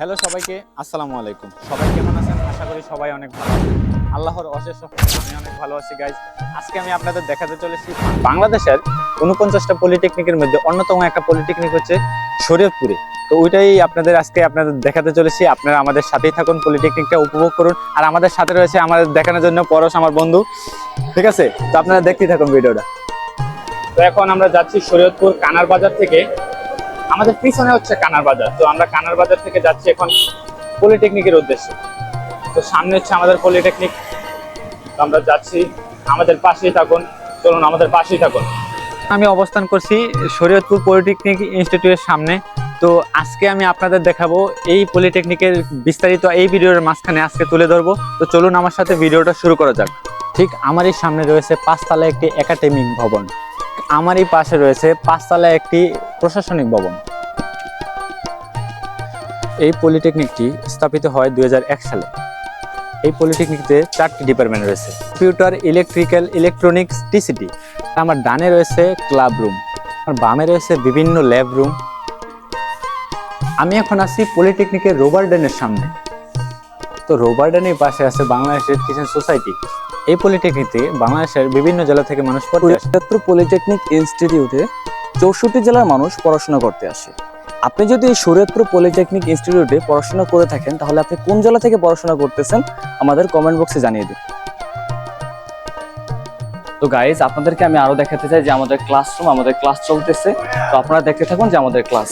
Hello সবাইকে, আসসালামু আলাইকুম। সবাই কেমন আছেন? আশা করি সবাই অনেক ভালো আছেন। আল্লাহর অশেষ আমি অনেক ভালো আছি গাইজ আজকে আমি আপনাদের দেখাতে চলেছি বাংলাদেশের উনপঞ্চাশটা পলিটেকনিকের মধ্যে অন্যতম একটা পলিটেকনিক হচ্ছে শরীয়তপুরে। তো ওইটাই আপনাদের আজকে আপনাদের দেখাতে চলেছি। আপনারা আমাদের সাথেই থাকুন পলিটেকনিকটা উপভোগ করুন। আর আমাদের সাথে রয়েছে আমাদের দেখানোর জন্য পরশ, আমার বন্ধু। ঠিক আছে? তো আপনারা দেখতেই থাকুন ভিডিওটা। তো এখন আমরা যাচ্ছি শরীয়তপুর কানার বাজার থেকে। আমাদের পিছনে হচ্ছে কানার বাজার। তো আমরা কানার বাজার থেকে যাচ্ছি এখন পলিটেকনিকের উদ্দেশ্যে। তো সামনে হচ্ছে আমাদের পলিটেকনিক। আমরা যাচ্ছি, আমাদের পাশেই থাকুন। চলুন, আমাদের পাশেই থাকুন। আমি অবস্থান করছি শরীয়তপুর পলিটেকনিক ইনস্টিটিউটের সামনে। তো আজকে আমি আপনাদের দেখাবো এই পলিটেকনিকের বিস্তারিত এই ভিডিওর মাঝখানে আজকে তুলে ধরবো। তো চলুন আমার সাথে ভিডিওটা শুরু করা যাক। ঠিক আমারই সামনে রয়েছে পাঁচতলা একটি একাডেমিক ভবন। আমারই পাশে রয়েছে পাঁচতলা একটি প্রশাসনিক ভবন। এই পলিটেকনিকটি স্থাপিত হয় দুই হাজার এক সালে। এই পলিটেকনিকতে চারটি ডিপার্টমেন্ট রয়েছে। কম্পিউটার ইলেকট্রিক্যাল ইলেকট্রনিক্স টিসিটি আমার ডানে রয়েছে ক্লাব রুম আর বামে রয়েছে বিভিন্ন ল্যাব রুম আমি এখন আছি পলিটেকনিকের রোবার্ডেনের সামনে। তো রোবার্ডেনের পাশে আছে বাংলাদেশের কিচেন সোসাইটি এই পলিটেকনিকে বাংলাদেশের বিভিন্ন জেলা থেকে মানুষ পড়তে আসে। পলিটেকনিক ইনস্টিটিউটে চৌষট্টি জেলার মানুষ পড়াশোনা করতে আসে। আপনি যদি এই শরীয়তপুর পলিটেকনিক ইনস্টিটিউটে পড়াশোনা করে থাকেন, তাহলে আপনি কোন জেলা থেকে পড়াশোনা করতেছেন আমাদের কমেন্ট বক্সে জানিয়ে দিন। তো গাইজ আপনাদেরকে আমি আরও দেখাতে চাই যে আমাদের ক্লাসরুম আমাদের ক্লাস চলতেছে। তো আপনারা দেখতে থাকুন যে আমাদের ক্লাস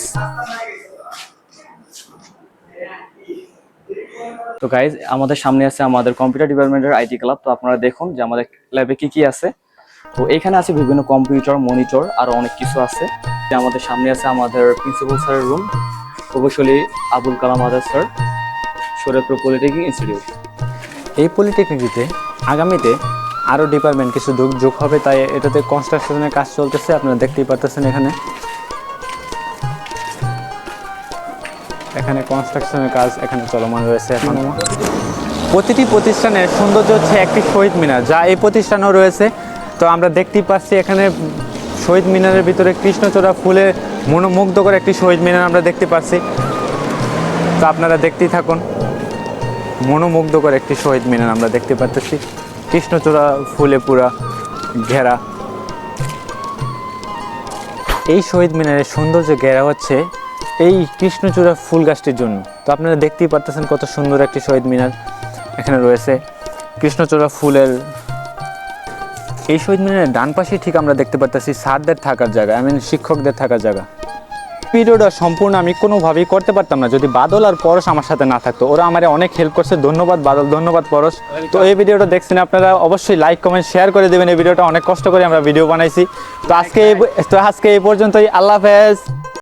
তো গাইজ আমাদের সামনে আছে আমাদের কম্পিউটার ডিপার্টমেন্টের আইটি ক্লাব তো আপনারা দেখুন যে আমাদের ল্যাবে কি কি আছে। তো এখানে আছে বিভিন্ন কম্পিউটার মনিটর আরও অনেক কিছু আছে। আমাদের সামনে আছে আমাদের প্রিন্সিপাল স্যারের রুম প্রকৌশলী Abul Kalam Azad sir Shariatpur polytechnic institute এই পলিটেকনিকটিতে আগামীতে আরও ডিপার্টমেন্ট কিছু যোগ যোগ হবে, তাই এটাতে কনস্ট্রাকশনের কাজ চলতেছে, আপনারা দেখতেই পারতেছেন এখানে। এখানে কনস্ট্রাকশনের কাজ এখানে চলমান রয়েছে এখন। প্রতিটি প্রতিষ্ঠানের সৌন্দর্য হচ্ছে একটি শহীদ মিনার, যা এই প্রতিষ্ঠানও রয়েছে। তো আমরা দেখতেই পাচ্ছি এখানে শহীদ মিনারের ভিতরে কৃষ্ণচূড়া ফুলে মনোমুগ্ধকর একটি শহীদ মিনার আমরা দেখতে পাচ্ছি। তো আপনারা দেখতেই থাকুন। মনোমুগ্ধকর একটি শহীদ মিনার আমরা দেখতে পাচ্ছি। কৃষ্ণচূড়া ফুলে পুরা ঘেরা। এই শহীদ মিনারের সৌন্দর্য ঘেরা হচ্ছে এই কৃষ্ণচূড়া ফুল গাছটির জন্য। তো আপনারা দেখতেই পারতেছেন কত সুন্দর একটি শহীদ মিনার এখানে রয়েছে। কৃষ্ণচূড়া ফুলের এই শহীদ মিনারের ডান পাশে ঠিক আমরা দেখতে পারতেছি স্যারদের থাকার জায়গা আই মিন শিক্ষকদের থাকার জায়গা। ভিডিওটা সম্পূর্ণ আমি কোনোভাবেই করতে পারতাম না, যদি বাদল আর পরশ আমার সাথে না থাকতো। ওরা আমার অনেক হেল্প করছে, ধন্যবাদ বাদল, ধন্যবাদ পরশ। তো এই ভিডিওটা দেখছেন আপনারা, অবশ্যই লাইক কমেন্ট শেয়ার করে দেবেন। এই ভিডিওটা অনেক কষ্ট করে আমরা ভিডিও বানাইছি। তো আজকে তো আজকে এই পর্যন্তই, আল্লাহ হাফেজ।